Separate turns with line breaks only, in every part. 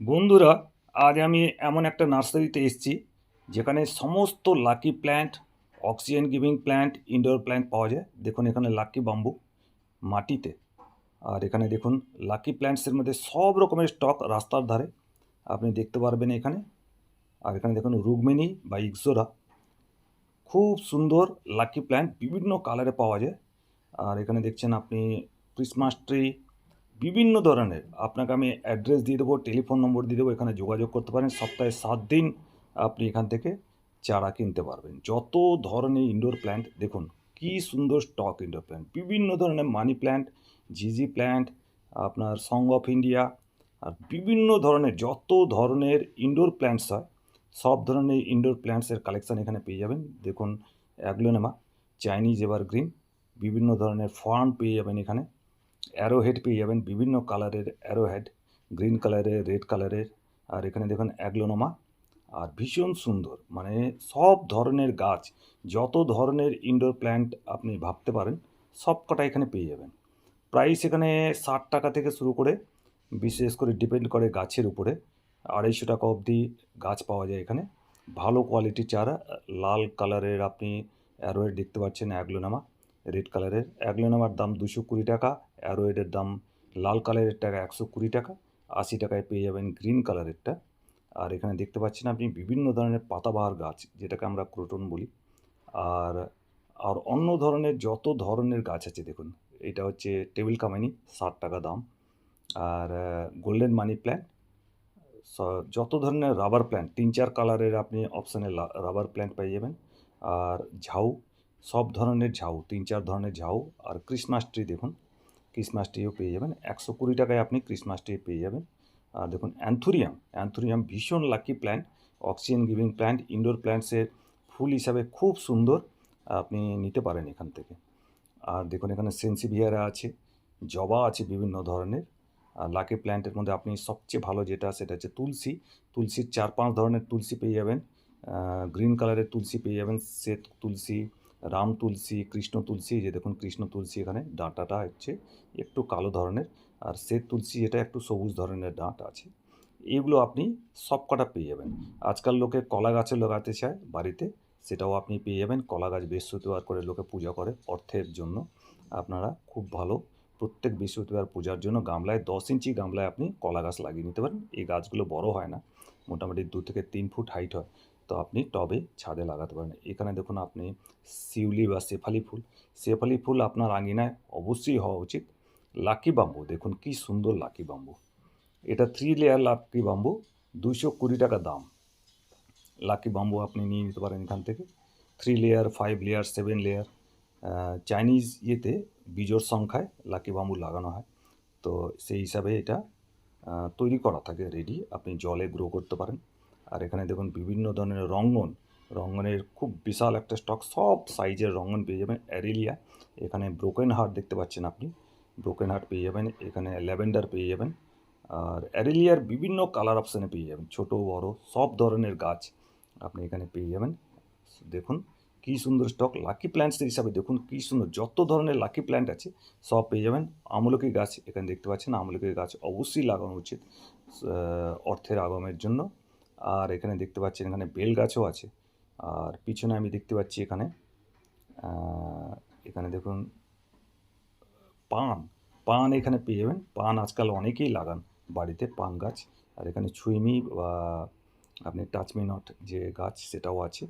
বন্ধুরা, আজ আমি এমন একটা নার্সারিতে এসেছি, যেখানে সমস্ত lucky plant oxygen giving plant indoor plant পাওয়া যায়। দেখুন এখানে লাকি বাম্বু মাটিতে। আর এখানে দেখুন লাকি প্ল্যান্টসের মধ্যে সব রকমের স্টক রাস্তার ধারে। আপনি দেখতে পারবেন এখানে। আর এখানে দেখুন রুগমিনী বা ইক্সোরা খুব সুন্দর লাকি প্ল্যান্ট বিভিন্ন কালারে পাওয়া যায়। আর এখানে দেখছেন আপনি ক্রিসমাস ট্রি বিভিন্ন ধরনের। আপনাকে আমি অ্যাড্রেস দিয়ে দেবো টেলিফোন নম্বর দিয়ে দেবো, এখানে যোগাযোগ করতে পারেন। সপ্তাহে সাত দিন আপনি এখান থেকে চারা কিনতে পারবেন। যত ধরনের ইনডোর প্ল্যান্ট দেখুন কি সুন্দর স্টক ইনডোর প্ল্যান্ট বিভিন্ন ধরনের মানি প্ল্যান্ট জিজি প্ল্যান্ট আপনার সং অফ ইন্ডিয়া আর বিভিন্ন ধরনের, যত ধরনের ইনডোর প্ল্যান্টস হয়, সব ধরনের ইনডোর প্ল্যান্টসের কালেকশান এখানে পেয়ে যাবেন। দেখুন অ্যাগলোনেমা চাইনিজ এভারগ্রিন বিভিন্ন ধরনের ফার্ন পেয়ে যাবেন এখানে। অ্যারো হেড পেয়ে যাবেন বিভিন্ন কালারের অ্যারো হেড গ্রিন কালারের রেড কালারের আর এখানে দেখুন অ্যাগ্লোনোমা আর ভীষণ সুন্দর মানে সব ধরনের গাছ, যত ধরনের ইনডোর প্ল্যান্ট আপনি ভাবতে পারেন, সব কটা এখানে পেয়ে যাবেন। প্রাইস এখানে ষাট টাকা থেকে শুরু করে, বিশেষ করে ডিপেন্ড করে গাছের উপরে। আড়াইশো টাকা অবধি গাছ পাওয়া যায় এখানে। ভালো কোয়ালিটির চারা, লাল কালারের আপনি অ্যারোয়েড দেখতে পাচ্ছেন অ্যাগ্লোনামা রেড কালারের। অ্যাগ্লোনামার দাম দুশো কুড়ি টাকা, অ্যারোয়েডের দাম লাল কালারের টাকা একশো কুড়ি টাকা, আশি টাকায় পেয়ে যাবেন গ্রিন কালারেরটা। আর এখানে দেখতে পাচ্ছেন আপনি বিভিন্ন ধরনের পাতাবাহার গাছ, যেটাকে আমরা ক্রোটন বলি। আর আর অন্য ধরনের যত ধরনের গাছ আছে, দেখুন, এটা হচ্ছে টেবিল কামানি, ষাট টাকা দাম। আর, গোল্ডেন মানি প্ল্যান্ট যত ধরনের রাবার প্ল্যান্ট, তিন চার কালারের আপনি অপশানে রাবার প্ল্যান্ট পেয়ে যাবেন। আর ঝাউ সব ধরনের ঝাউ, তিন চার ধরনের ঝাউ আর ক্রিসমাস ট্রি দেখুন। ক্রিসমাস ট্রিও পেয়ে যাবেন। একশো কুড়ি টাকায় আপনি ক্রিসমাস ট্রি পেয়ে যাবেন। আর দেখুন অ্যান্থুরিয়াম অ্যান্থুরিয়াম ভীষণ lucky plant oxygen giving plant indoor প্ল্যান্টসের ফুল হিসাবে খুব সুন্দর আপনি নিতে পারেন এখান থেকে। আর দেখুন, এখানে সেন্সিভিয়ারা আছে, জবা আছে বিভিন্ন ধরনের। আর লাকি প্ল্যান্টের মধ্যে আপনি সবচেয়ে ভালো যেটা সেটা হচ্ছে তুলসী। তুলসীর চার পাঁচ ধরনের তুলসী পেয়ে যাবেন। গ্রিন কালারের তুলসী পেয়ে যাবেন, শ্বেত তুলসী রাম তুলসী, কৃষ্ণ তুলসী যে দেখুন কৃষ্ণ তুলসী এখানে ডাঁটাটা হচ্ছে একটু কালো ধরনের আর শ্বেত তুলসী এটা একটু সবুজ ধরনের ডাঁট আছে। এগুলো আপনি সব কটা পেয়ে যাবেন। আজকাল লোকে কলা গাছে লাগাতে চায় বাড়িতে, সেটাও আপনি পেয়ে যাবেন। কলা গাছ বৃহস্পতিবার করে লোকে পূজা করে অর্থের জন্য। আপনারা খুব ভালো প্রত্যেক বৃহস্পতিবার পূজার জন্য গামলায়, দশ ইঞ্চি গামলায় আপনি কলা গাছ লাগিয়ে নিতে পারেন। এই গাছগুলো বড় হয় না, মোটামুটি দু থেকে তিন ফুট হাইট হয়। তো আপনি টবে ছাদে লাগাতে পারেন। এখানে দেখুন আপনি শিউলি বা শেফালি ফুল। শেফালি ফুল আপনার আঙিনায় অবশ্যই হওয়া উচিত। লাকি বাম্বু, দেখুন কি সুন্দর লাকি বাম্বু। এটা থ্রি লেয়ার লাকি বাম্বু, দুইশো কুড়ি টাকা দাম। লাকি বাম্বু আপনি নিয়ে নিতে পারেন এখান থেকে। Three layer five layer seven layer Chinese ইয়েতে বীজোর সংখ্যায় লাকি বাম্বু লাগানো হয়। তো সেই হিসাবে এটা তৈরি করা থাকে রেডি আপনি জলে গ্রো করতে পারেন। আর এখানে দেখুন বিভিন্ন ধরনের রঙ্গন। রঙ্গনের খুব বিশাল একটা স্টক সব সাইজের রঙ্গন পেয়ে যাবেন অ্যারেলিয়া এখানে ব্রোকেন হার্ট দেখতে পাচ্ছেন আপনি। ব্রোকেন হার্ট পেয়ে যাবেন। এখানে ল্যাভেন্ডার পেয়ে যাবেন। আর অ্যারেলিয়ার বিভিন্ন কালার অপশানে পেয়ে যাবেন। ছোট, বড়, সব ধরনের গাছ আপনি এখানে পেয়ে যাবেন। দেখুন কী সুন্দর স্টক লাকি প্ল্যান্টসের হিসাবে দেখুন কী সুন্দর। যত ধরনের লাকি প্ল্যান্ট আছে, সব পেয়ে যাবেন। আমলকি গাছ, এখানে দেখতে পাচ্ছেন, আমলকি গাছ অবশ্যই লাগানো উচিত অর্থের আগমের জন্য। আর এখানে দেখতে পাচ্ছেন এখানে বেল গাছও আছে। আর পিছনে আমি দেখতে পাচ্ছি এখানে এখানে দেখুন, পান পান এখানে পেয়ে যাবেন। পান আজকাল অনেকেই লাগান বাড়িতে, পান গাছ। আর এখানে ছুইমি বা আপনি টাচমি নট যে গাছ সেটাও আছে।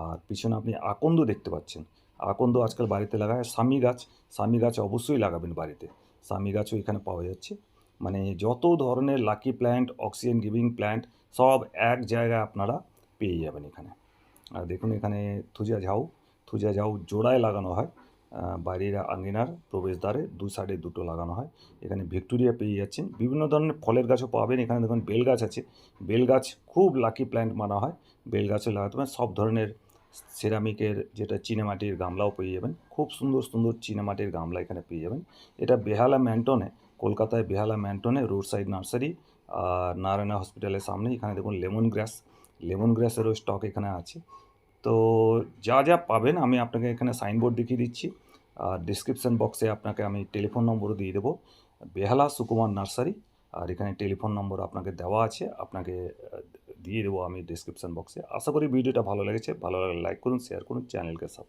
আর পিছনে আপনি আকন্দ দেখতে পাচ্ছেন। আকন্দ আজকাল বাড়িতে লাগায় স্বামী গাছ। স্বামী গাছ অবশ্যই লাগাবেন বাড়িতে। স্বামী গাছও এখানে পাওয়া যাচ্ছে। মানে যত ধরনের lucky plant oxygen giving plant সব এক জায়গায় আপনারা পেয়ে যাবেন এখানে। আর দেখুন এখানে থুজা ঝাউ থুজা ঝাউ জোড়ায় লাগানো হয়। বাড়ির আঙিনার প্রবেশদ্বারে দু সাইডে দুটো লাগানো হয়। এখানে ভিক্টোরিয়া পেয়ে যাচ্ছেন। বিভিন্ন ধরনের ফলের গাছও পাবেন। এখানে দেখুন বেল গাছ আছে। বেল গাছ খুব লাকি প্ল্যান্ট মানা হয়। বেল গাছও লাগাতে পারেন। সব ধরনের সেরামিকের যেটা চিনেমাটির গামলাও পেয়ে যাবেন। খুব সুন্দর সুন্দর চিনেমাটির গামলা এখানে পেয়ে যাবেন। এটা বেহালা ম্যান্টনে কলকাতায় বেহালা ম্যান্টনে রোড সাইড নার্সারি নারায়ণা হসপিটালের সামনে। এখানে দেখুন লেমন গ্রাস। লেমন গ্রাসেরও স্টক এখানে আছে। তো যা যা পাবেন আমি আপনাকে এখানে সাইনবোর্ড দেখিয়ে দিচ্ছি। আর ডিসক্রিপশান বক্সে আপনাকে আমি টেলিফোন নম্বরও দিয়ে দেবো। বেহালা সুকুমার নার্সারি। আর এখানে টেলিফোন নম্বর আপনাকে দেওয়া আছে। আপনাকে দিয়ে দেবো আমি ডিসক্রিপশন বক্সে আশা করি ভিডিওটা ভালো লেগেছে। ভালো লাগলে লাইক করুন শেয়ার করুন চ্যানেলকে সাবস্ক্রাইব